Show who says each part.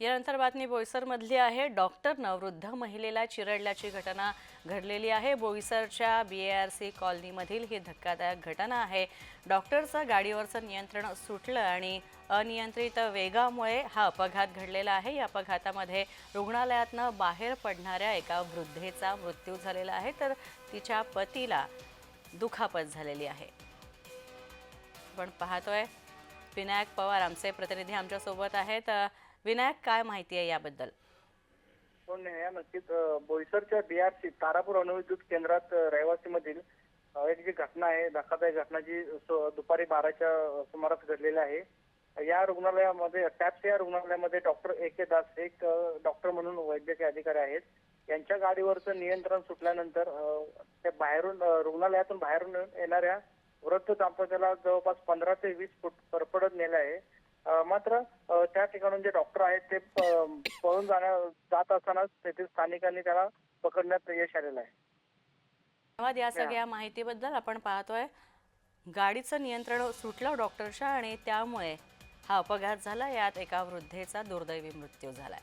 Speaker 1: यानंतर बातमी बोईसरमधली आहे. डॉक्टरनं वृद्ध महिलेला चिरडल्याची घटना घडलेली आहे. बोईसरच्या बी ए आर सी कॉलनीमधील ही धक्कादायक घटना आहे. डॉक्टरचं गाडीवरचं नियंत्रण सुटलं आणि अनियंत्रित वेगामुळे हा अपघात घडलेला आहे. या अपघातामध्ये रुग्णालयातनं बाहेर पडणाऱ्या एका वृद्धेचा मृत्यू झालेला आहे. तर तिच्या पतीला दुखापत झालेली आहे. आपण पाहतोय. विनायक पवार आमचे प्रतिनिधी आमच्यासोबत आहेत. विनायक काय माहिती आहे याबद्दल?
Speaker 2: हो नेहा नक्कीच. बोईसरच्या बीआरसी तारापूर अणुविद्युत केंद्रात रहिवासी रहिवासीमधील एक जी घटना आहे धक्कादायक घटना जी दुपारी बाराच्या सुमारास घडलेली आहे. या रुग्णालयामध्ये टॅप्स या रुग्णालयामध्ये डॉक्टर ए के दास एक डॉक्टर म्हणून वैद्यकीय अधिकारी आहेत. यांच्या गाडीवरचं नियंत्रण सुटल्यानंतर अ, ते बाहेरून रुग्णालयातून बाहेरून येणाऱ्या वृद्ध दाम्पत्याला जवळपास पंधरा ते वीस फूट परपडत नेलं आहे. मात्र त्या ठिकाणून जे डॉक्टर आहेत ते पळून जाण्या जात असतानाच तेथील स्थानिकांनी त्याला पकडण्यात यश आलेलं आहे.
Speaker 1: धन्यवाद या. सगळ्या माहितीबद्दल आपण पाहतोय. गाडीचं नियंत्रण सुटलं डॉक्टरच्या आणि त्यामुळे हा अपघात झाला. यात एका वृद्धेचा दुर्दैवी मृत्यू झालाय.